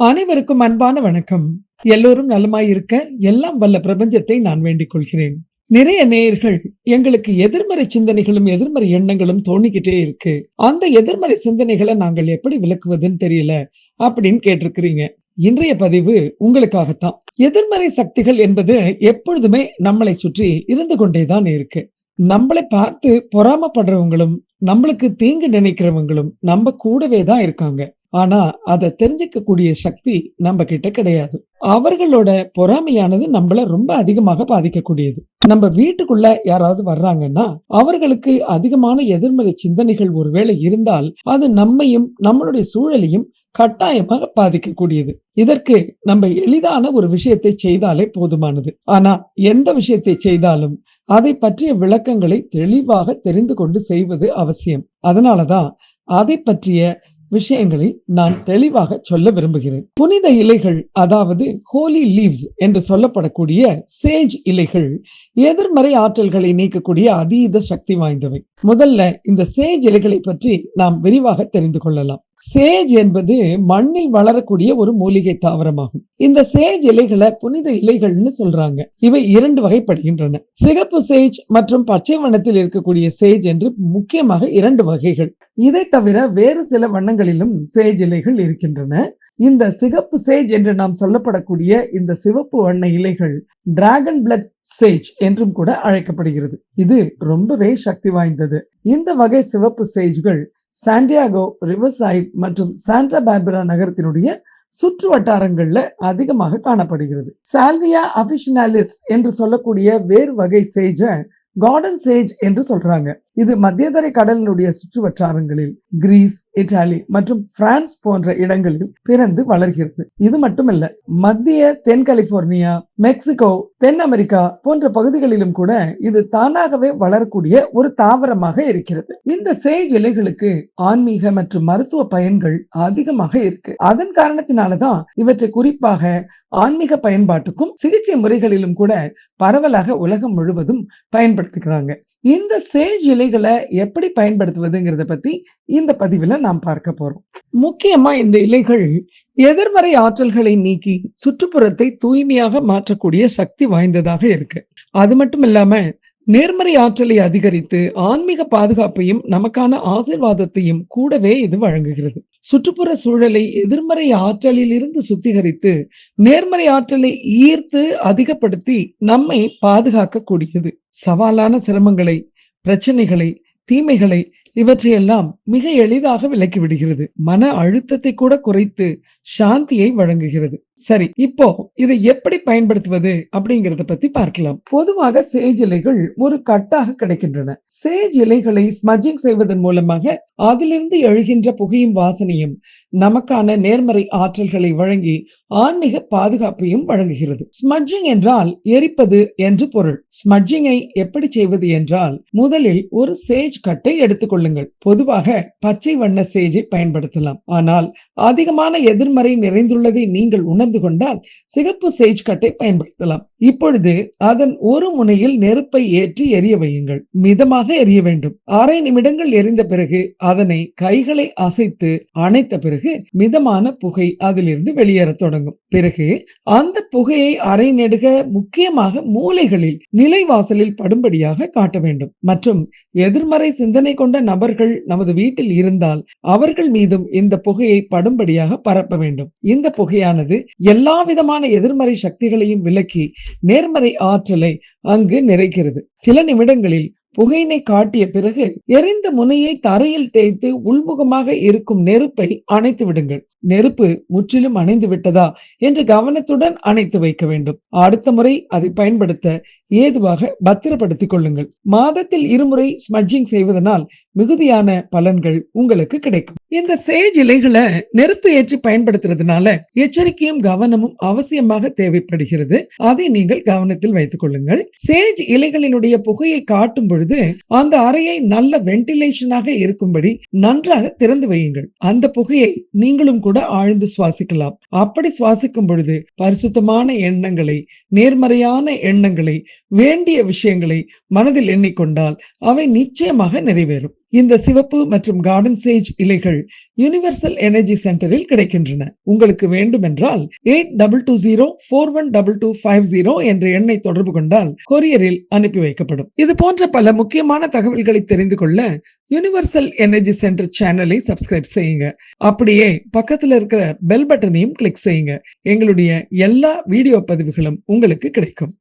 அனைவருக்கும் அன்பான வணக்கம். எல்லோரும் நலமாய் இருக்க எல்லாம் வல்ல பிரபஞ்சத்தை நான் வேண்டிக் கொள்கிறேன். நிறைய நேயர்கள் எங்களுக்கு எதிர்மறை சிந்தனைகளும் எதிர்மறை எண்ணங்களும் தோணிக்கிட்டே இருக்கு. அந்த எதிர்மறை சிந்தனைகளை நாங்கள் எப்படி விளக்குவதுன்னு தெரியல அப்படின்னு கேட்டிருக்கிறீங்க. இன்றைய பதிவு உங்களுக்காகத்தான். எதிர்மறை சக்திகள் என்பது எப்பொழுதுமே நம்மளை சுற்றி இருந்து கொண்டேதான் இருக்கு. நம்மளை பார்த்து பொறாமப்படுறவங்களும் நம்மளுக்கு தீங்கு நினைக்கிறவங்களும் நம்ம கூடவே தான் இருக்காங்க. ஆனா அதை தெரிஞ்சுக்கக்கூடிய சக்தி நம்ம கிட்ட கிடையாது. அவர்களோட பொறாமையானது நம்மள ரொம்ப அதிகமாக பாதிக்கக்கூடியது. நம்ம வீட்டுக்குள்ள யாராவது வர்றாங்கன்னா அவர்களுக்கு அதிகமான எதிர்மறை சிந்தனைகள் ஒருவேளை இருந்தால் அது நம்மையும் நம்மளுடைய சூழலையும் கட்டாயமாக பாதிக்கக்கூடியது. இதற்கு நம்ம எளிதான ஒரு விஷயத்தை செய்தாலே போதுமானது. ஆனா எந்த விஷயத்தை செய்தாலும் அதை பற்றிய விளக்கங்களை தெளிவாக தெரிந்து கொண்டு செய்வது அவசியம். அதனாலதான் அதை பற்றிய விஷயங்களை நான் தெளிவாக சொல்ல விரும்புகிறேன். புனித இலைகள் அதாவது ஹோலி லீவ்ஸ் என்று சொல்லப்படக்கூடிய சேஜ் இலைகள் எதிர்மறை ஆற்றல்களை நீக்கக்கூடிய அதீத சக்தி வாய்ந்தவை. முதல்ல இந்த சேஜ் இலைகளை பற்றி நாம் விரிவாக தெரிந்து கொள்ளலாம். சேஜ் என்பது மண்ணில் வளரக்கூடிய ஒரு மூலிகை தாவரமாகும். இந்த சேஜ் இலைகளை புனித இலைகள்னு சொல்றாங்க. இவை இரண்டு வகைப்படுகின்றன. சிகப்பு சேஜ் மற்றும் பச்சை வண்ணத்தில் இருக்கக்கூடிய சேஜ் என்று முக்கியமாக இரண்டு வகைகள். இதை தவிர வேறு சில வண்ணங்களிலும் சேஜ் இலைகள் இருக்கின்றன. இந்த சிகப்பு சேஜ் என்று நாம் சொல்லப்படக்கூடிய இந்த சிவப்பு வண்ண இலைகள் டிராகன் பிளட் சேஜ் என்றும் கூட அழைக்கப்படுகிறது. இது ரொம்பவே சக்தி வாய்ந்தது. இந்த வகை சிவப்பு சேஜ்கள் சாண்டியாகோ ரிவர்சைட் மற்றும் சாண்டா பார்பரா நகரத்தினுடைய சுற்று வட்டாரங்கள்ல அதிகமாக காணப்படுகிறது. சால்வியா அபிஷனாலிஸ் என்று சொல்லக்கூடிய வேறு வகை சேஜ கார்டன் சேஜ் என்று சொல்றாங்க. இது மத்தியதரை கடலினுடைய சுற்று வட்டாரங்களில் கிரீஸ் இத்தாலி மற்றும் பிரான்ஸ் போன்ற இடங்களில் பிறந்து வளர்கிறது. இது மட்டுமல்ல மத்திய தென் கலிபோர்னியா மெக்சிகோ தென் அமெரிக்கா போன்ற பகுதிகளிலும் கூட இது தானாகவே வளரக்கூடிய ஒரு தாவரமாக இருக்கிறது. இந்த சேஜ் இலைகளுக்கு ஆன்மீக மற்றும் மருத்துவ பயன்கள் அதிகமாக இருக்கு. அதன் காரணத்தினாலதான் இவற்றை குறிப்பாக ஆன்மீக பயன்பாட்டுக்கும் சிகிச்சை முறைகளிலும் கூட பரவலாக உலகம் முழுவதும் பயன்படுத்திக்கிறாங்க இந்த சேஜ் இலைகளை எப்படி பயன்படுத்துவதுங்கிறத பத்தி இந்த பதிவுல நாம் பார்க்க போறோம். முக்கியமா இந்த இலைகள் எதிர்மறை ஆற்றல்களை நீக்கி சுற்றுப்புறத்தை தூய்மையாக மாற்றக்கூடிய சக்தி வாய்ந்ததாக இருக்கு. அது மட்டும் இல்லாம நேர்மறை ஆற்றலை அதிகரித்து ஆன்மீக பாதுகாப்பையும் நமக்கான ஆசிர்வாதத்தையும் கூடவே இது வழங்குகிறது. சுற்றுப்புற சூழலை எதிர்மறை ஆற்றலில் இருந்து சுத்திகரித்து நேர்மறை ஆற்றலை ஈர்த்து அதிகப்படுத்தி நம்மை பாதுகாக்க கூடியது சவாலான சிரமங்களை பிரச்சனைகளை தீமைகளை இவற்றையெல்லாம் மிக எளிதாக விலக்கி விடுகிறது. மன அழுத்தத்தை கூட குறைத்து சாந்தியை வழங்குகிறது. சரி இப்போ இதை எப்படி பயன்படுத்துவது அப்படிங்கறத பத்தி பார்க்கலாம். பொதுவாக சேஜ் இலைகள் ஒரு கட்டாக கிடைக்கின்றன. சேஜ் இலைகளை ஸ்மஜிங் செய்வதன் மூலமாக அதிலிருந்து எழுகின்ற புகையும் வாசனையும் நமக்கான நேர்மறை ஆற்றல்களை வழங்கி ஆன்மீக பாதுகாப்பையும் வழங்குகிறது. ஸ்மட்ஜிங் என்றால் எரிப்பது என்று பொருள். ஸ்மட்ஜிங்கை எப்படி செய்வது என்றால் முதலில் ஒரு சேஜ் கட்டை எடுத்துக்கொள்ளுங்கள். கொள்ளுங்கள் பொதுவாக பச்சை வண்ண சேஜை பயன்படுத்தலாம். ஆனால் அதிகமான எதிர்மறை நிறைந்துள்ளதை நீங்கள் உணர்ந்து கொண்டால் சிகப்பு சேஜ் கட்டை பயன்படுத்தலாம். இப்பொழுது அதன் ஒரு முனையில் நெருப்பை ஏற்றி எரிய வையுங்கள். மிதமாக எரிய வேண்டும். அரை நிமிடங்கள் எரிந்த பிறகு அதனை கைகளை அசைத்து அணைத்த பிறகு மிதமான புகை அதிலிருந்து வெளியேற தொடங்கும். பிறகு அந்த புகையை அரை நெடுக முக்கியமாக மூலைகளில் நிலைவாசலில் படும்படியாக காட்ட வேண்டும். மற்றும் எதிர்மறை சிந்தனை கொண்ட நபர்கள் நமது வீட்டில் இருந்தால் அவர்கள் மீதும் இந்த புகையை படும்படியாக பரப்ப வேண்டும். இந்த புகையானது எல்லா விதமான எதிர்மறை சக்திகளையும் விலக்கி நேர்மறை ஆற்றலை அங்கு நிறைக்கிறது. சில நிமிடங்களில் புகையினை காட்டிய பிறகு எரிந்த முனையை தரையில் தேய்த்து உள்முகமாக இருக்கும் நெருப்பை அணைத்து விடுங்கள். நெருப்பு முற்றிலும் அணைந்து விட்டதா என்று கவனத்துடன் அணைத்து வைக்க வேண்டும். அடுத்த முறை அதை பயன்படுத்த ஏதுவாக பத்திரப்படுத்திக் கொள்ளுங்கள். மாதத்தில் இருமுறை ஸ்மட்ஜிங் செய்வதனால் மிகுதியான பலன்கள் உங்களுக்கு கிடைக்கும். இந்த சேஜ் இலைகளை நெருப்பு ஏற்றி பயன்படுத்துறதுனால எச்சரிக்கையும் கவனமும் அவசியமாக தேவைப்படுகிறது. அதை நீங்கள் கவனத்தில் வைத்துக் கொள்ளுங்கள். சேஜ் இலைகளினுடைய புகையை காட்டும் பொழுது அந்த அறையை நல்ல வென்டிலேஷனாக இருக்கும்படி நன்றாக திறந்து வையுங்கள். அந்த புகையை நீங்களும் கூட ஆழ்ந்து சுவாசிக்கலாம். அப்படி சுவாசிக்கும் பொழுது பரிசுத்தமான எண்ணங்களை நேர்மறையான எண்ணங்களை வேண்டிய விஷயங்களை மனதில் எண்ணிக்கொண்டால் அவை நிச்சயமாக நிறைவேறும். இந்த சிவப்பு மற்றும் கார்டன் சேஜ் இலைகள் யுனிவர்சல் எனர்ஜி சென்டரில் கிடைக்கின்றன. உங்களுக்கு வேண்டுமென்றால் eight double two zero four one double two five zero என்ற எண்ணை தொடர்பு கொண்டால் கொரியரில் அனுப்பி வைக்கப்படும். இது போன்ற பல முக்கியமான தகவல்களை தெரிந்து கொள்ள யுனிவர்சல் எனர்ஜி சென்டர் சேனலை சப்ஸ்கிரைப் செய்யுங்க. அப்படியே பக்கத்துல இருக்கிற பெல் பட்டனையும் கிளிக் செய்யுங்க. எங்களுடைய எல்லா வீடியோ பதிவுகளும் உங்களுக்கு கிடைக்கும்.